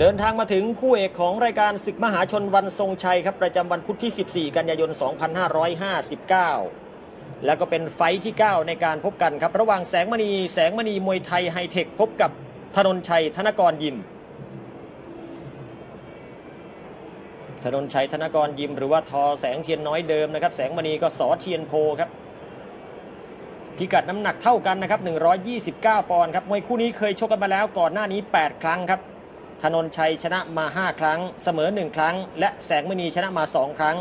เดินทางมาถึงคู่เอกของรายการศึกมหาชนวันทรงชัยครับประจำวันพุธที่ 14 กันยายน 2559 แล้วก็เป็นไฟที่ 9 ในการพบกันครับ ระหว่างแสงมณีแสงมณีมวยไทยไฮเทคพบกับธนนชัยธนกรยิม ธนนชัยธนกรยิม หรือว่าทอแสงเทียนน้อยเดิมนะครับ แสงมณีก็สอเทียนโพครับพิกัดน้ำหนักเท่ากันนะครับ 129 ปอนด์ครับมวยคู่นี้เคยชกกันมาแล้วก่อนหน้านี้ 8 ครั้งครับ นนชัยชนะมา 5 ครั้ง เสมอ 1 ครั้ง และแสงมณีชนะมา 2 ครั้ง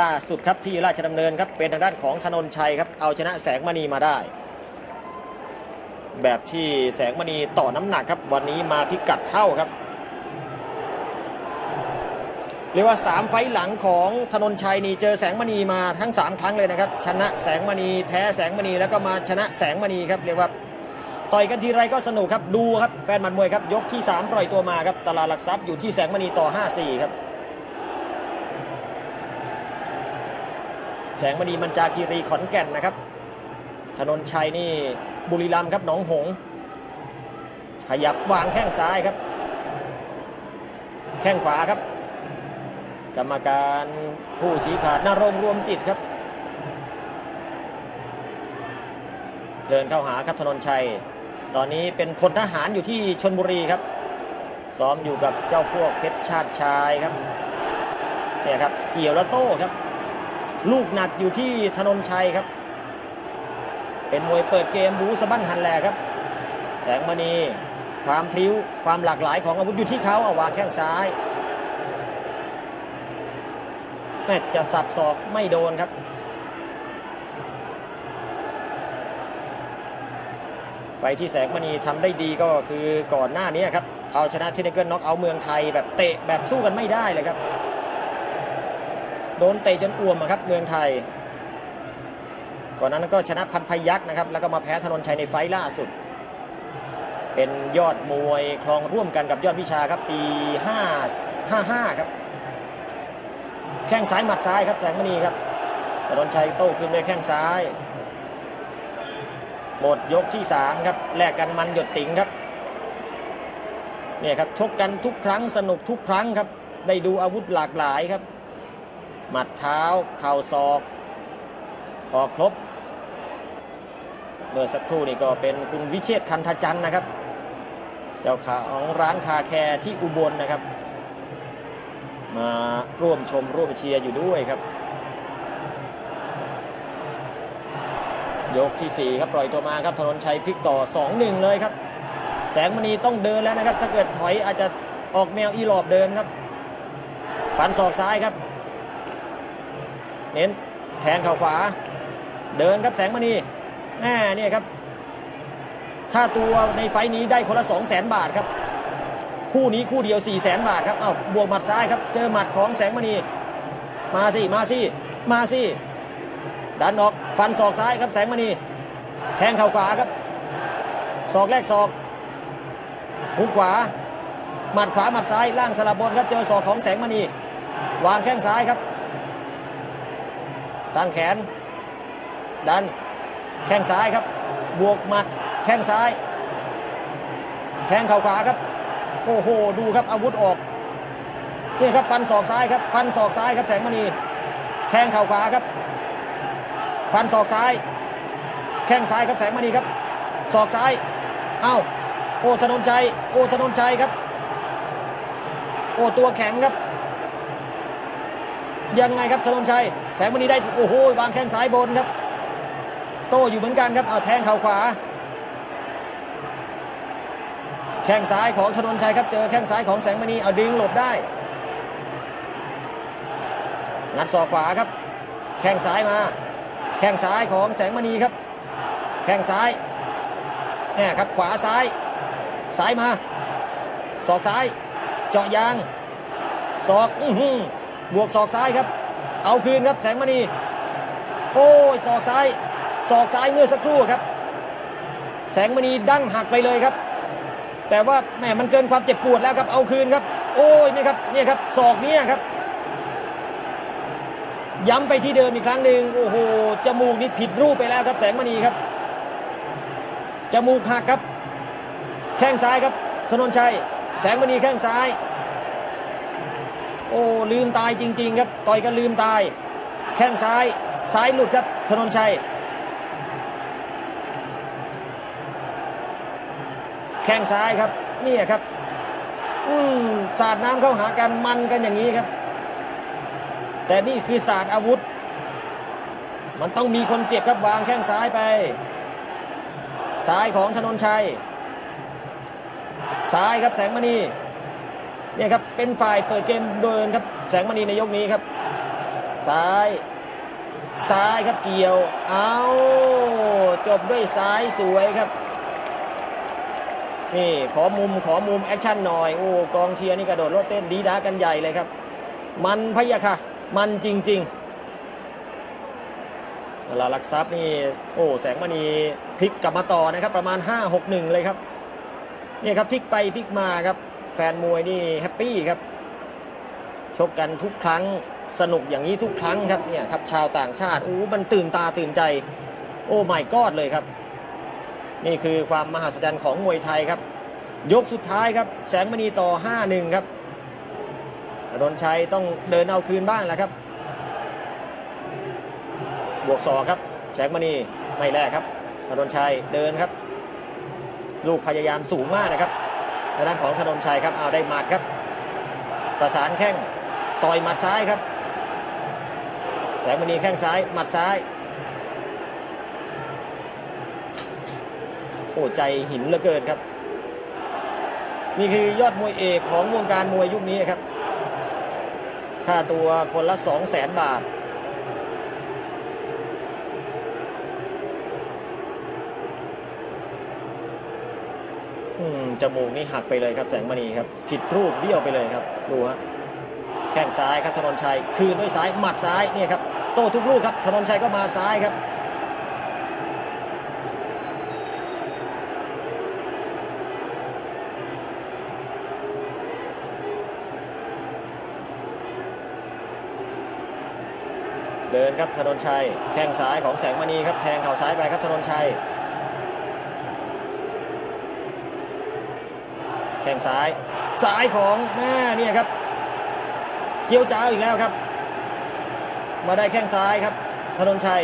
ล่าสุดครับที่ราชดำเนินครับเป็นทางด้านของธนนชัยครับเอาชนะแสงมณีมาได้ แบบที่แสงมณีต่อน้ำหนักครับวันนี้มาพิกัดเท่าครับเรียกว่า 3 ไฟหลังของธนนชัยนี่เจอแสงมณีมาทั้ง 3 ครั้งเลยนะครับ ชนะแสงมณีแพ้แสงมณีแล้วก็มาชนะแสงมณีครับเรียกว่า ต่อยกันทีไรก็สนุกครับดูครับแฟนหมัดมวยครับยกที่ 3 ปล่อยตัวมาครับตลาดหลักทรัพย์อยู่ที่แสงมณีต่อ 5-4 ครับ แสงมณีมันจาคีรีขอนแก่นนะครับ ถนนชัยนี่บุรีรัมย์ครับหนองหงส์ขยับวางแข้งซ้ายครับ แข้งขวาครับ กรรมการผู้ชี้ขาดนรงรวมจิตครับเดินเข้าหาครับธนนชัย ตอนนี้เป็นพลทหารอยู่ที่ชนบุรีครับ ซ้อมอยู่กับเจ้าพวกเพชรชาติชายครับเนี่ยครับเกี่ยวแล้วโต้ครับ ลูกหนักอยู่ที่ธนนชัยครับ เป็นมวยเปิดเกมบูสบั้นหันแหลครับ แสงมณีความพลิ้วความหลากหลายของอาวุธอยู่ที่เขาเอาวางแข้งซ้ายแม่จะสับศอกไม่โดนครับ ไฟที่แสงมณีทำได้ดีก็คือก่อนหน้านี้ครับ เอาชนะเทนนิเกิลน็อกเอาเมืองไทยแบบเตะแบบสู้กันไม่ได้เลยครับ โดนเตะจนอ่วมครับเมืองไทย ก่อนนั้นก็ชนะพันพยักษ์นะครับ แล้วก็มาแพ้ธนนชัยในไฟล่าสุด เป็นยอดมวยคลองร่วมกันกับยอดวิชาครับปี 5 55 ครับ แข้งซ้ายหมัดซ้ายครับแสงมณีครับธนนชัยโต้คืนด้วยแข้งซ้าย หมดยกที่ 3 ครับแลกกันมันหยดติ๋งครับเนี่ยครับชกกันทุกครั้งสนุกทุกครั้งครับ ได้ดูอาวุธหลากหลายครับ หมัดเท้าเข่าศอก ออกครบเมื่อสักครู่นี่ก็เป็นคุณวิเชษคันธจันทร์นะครับ เจ้าของร้านคาแคร์ที่อุบลนะครับ มาร่วมชมร่วมเชียร์อยู่ด้วยครับ ยกทีสี่ 4 ครับปล่อยตัวมาครับธนนชัยพลิกต่อ 2-1 เลยครับ แสงมณีต้องเดินแล้วนะครับ ถ้าเกิดถอยอาจจะออกแนวอีหลอบเดินครับฟันศอกซ้ายครับ เน้นแทงเข่าขวา เดินครับแสงมณีแม่เนี่ยครับค่าตัวในไฟนี้ได้คนละ 2 0 0แสนบาทครับ คู่นี้คู่เดียว 4 0 0แสนบาทครับเอ้าบวกหมัดซ้ายครับ เจอหมัดของแสงมณี มาสิ มาสิ มาสิ ดันออกฟันศอกซ้ายครับแสงมณีแทงเข่าขวาครับศอกแรกศอกหุกขวาหมัดขวาหมัดซ้ายล่างสลับบนครับเจอศอกของแสงมณีวางแข้งซ้ายครับตั้งแขน ดันแข้งซ้ายครับ บวกหมัดแข้งซ้ายแทงเข่าขวาครับโอ้โหดูครับอาวุธออกนี่ครับฟันศอกซ้ายครับฟันศอกซ้ายครับแสงมณีแทงเข่าขวาครับ ฟันศอกซ้าย แข้งซ้ายครับแสงมณีครับศอกซ้ายเอ้าโอ้ธนนชัยโอ้ธนนชัยครับ โอ้ตัวแข็งครับ ยังไงครับธนนชัย แสงมณีได้โอ้โหวางแข้งซ้ายบนครับ โตอยู่เหมือนกันครับเอาแทงเข่าขวา แข้งซ้ายของธนนชัยครับเจอแข้งซ้ายของแสงมณีเอาดึงหลบได้งัดศอกขวาครับ แข้งซ้ายมา แข้งซ้ายของแสงมณีครับ แข้งซ้ายแหมครับขวาซ้ายซ้ายมาศอกซ้าย เจาะยางศอกบวกศอกซ้ายครับ เอาคืนครับแสงมณีโอ้ยศอกซ้ายศอกซ้ายเมื่อสักครู่ครับ แสงมณีดั้งหักไปเลยครับ แต่ว่าแหมมันเกินความเจ็บปวดแล้วครับเอาคืนครับ โอ้ยนี่ครับนี่ครับศอกนี้ครับ ย้ำไปที่เดิมอีกครั้งหนึ่งโอ้โหจมูกนี่ผิดรูปไปแล้วครับแสงมณีครับจมูกหักครับ แข้งซ้ายครับ ธนนชัย แสงมณีแข้งซ้าย โอ้ลืมตายจริง ๆ ครับต่อยกันลืมตาย แข้งซ้ายซ้ายหลุดครับ ธนนชัย แข้งซ้ายครับนี่ครับ อืมสาดน้ำเข้าหากันมันกันอย่างนี้ครับ แต่นี่คือศาสตร์อาวุธ มันต้องมีคนเจ็บครับวางแข้งซ้ายไป ซ้ายของธนนชัย ซ้ายครับแสงมณีเนี่ยครับเป็นฝ่ายเปิดเกมเดินครับแสงมณีในยกนี้ครับ ซ้าย ซ้ายครับเกี่ยว เอาจบด้วยซ้ายสวยครับนี่ขอมุมขอมุมแอคชั่นหน่อย โอ้กองเชียร์นี่กระโดดโลดเต้นดีด้ากันใหญ่เลยครับ มันพะยะค่ะ มันจริงๆตลาดหลักทรัพย์นี่โอ้แสงมณีพลิกกลับมาต่อนะครับ ประมาณ 5-6-1 เลยครับนี่ครับพลิกไปพลิกมาครับ แฟนมวยนี่แฮปปี้ครับชกกันทุกครั้งสนุกอย่างนี้ทุกครั้งครับเนี่ยครับชาวต่างชาติโอ้มันตื่นตาตื่นใจ โอ้ไม่กอดเลยครับ นี่คือความมหัศจรรย์ของมวยไทยครับ ยกสุดท้ายครับ แสงมณีต่อ 5-1 ครับ ดนชัยต้องเดินเอาคืนบ้างแหละครับ บวกศอครับแสงมณีไม่แลกครับอดนชัยเดินครับ ลูกพยายามสูงมากนะครับทางด้านของธนนชัยครับเอาได้หมัดครับ ประสานแข้งต่อยหมัดซ้ายครับ แสงมณีแข้งซ้ายหมัดซ้ายโอ้ใจหินเหลือเกินครับ นี่คือยอดมวยเอกของวงการมวยยุคนี้ครับ ค่าตัวคนละ 2 0 0แสนบาท อืม จมูกนี่หักไปเลยครับแสงมณีครับ ผิดรูปเบี้ยวไปเลยครับ ดูฮะ แข้งซ้ายครับธนนชัย คืนด้วยซ้าย หมัดซ้ายเนี่ยครับ โต้ทุกลูกครับธนนชัยก็มาซ้ายครับ เดินครับธนนชัย แข้งซ้ายของแสงมณีครับแทงเข่าซ้ายไปครับธนนชัย แข้งซ้ายซ้ายของแม่เนี่ยครับเกี่ยวจ้าวอีกแล้วครับ มาได้แข้งซ้ายครับธนนชัย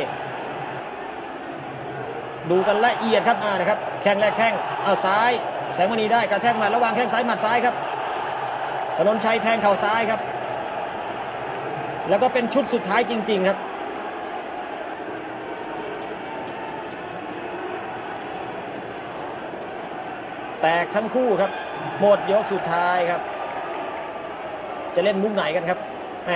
ดูกันละเอียดครับอ่านะครับ แข้งแรกแข้งเอาซ้าย แสงมณีได้กระแทกหมัดระหว่างแข้งซ้ายหมัดซ้ายครับธนนชัยแทงเข่าซ้ายครับ แล้วก็เป็นชุดสุดท้ายจริง ๆ ครับ แตกทั้งคู่ครับ หมดยกสุดท้ายครับ จะเล่นมุกไหนกันครับแหม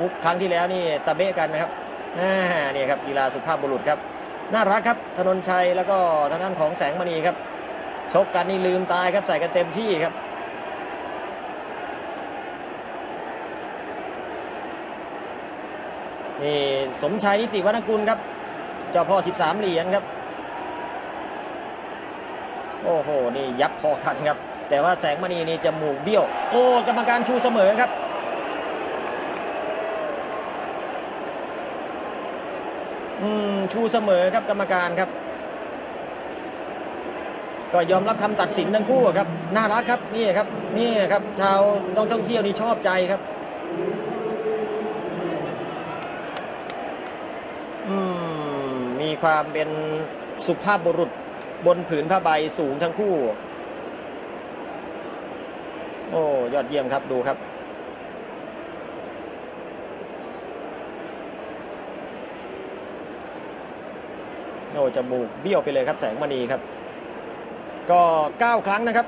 มุกครั้งที่แล้วนี่ตะเบะกันนะครับอ่านี่ครับกีฬาสุภาพบุรุษครับ น่ารักครับธนนชัยแล้วก็ทางด้านของแสงมณีครับ ชกกันนี่ลืมตายครับใส่กันเต็มที่ครับ นี่สมชายนิติวรรณกุลครับ เจ้าพ่อ 13 เหรียญครับ โอ้โห นี่ยับพอกันครับ แต่ว่าแสงมณีนี่จมูกเบี้ยว โอ้กรรมการชูเสมอครับอืมชูเสมอครับกรรมการครับ ก็ยอมรับคำตัดสินทั้งคู่ครับ น่ารักครับนี่ครับนี่ครับชาวต้องท่องเที่ยวนี่ชอบใจครับ อืม มีความเป็นสุภาพบุรุษบนผืนผ้าใบสูงทั้งคู่ โอ้ยอดเยี่ยมครับดูครับ โอ้จมูกเบี้ยวไปเลยครับแสงมณีครับ ก็ 9 ครั้งนะครับ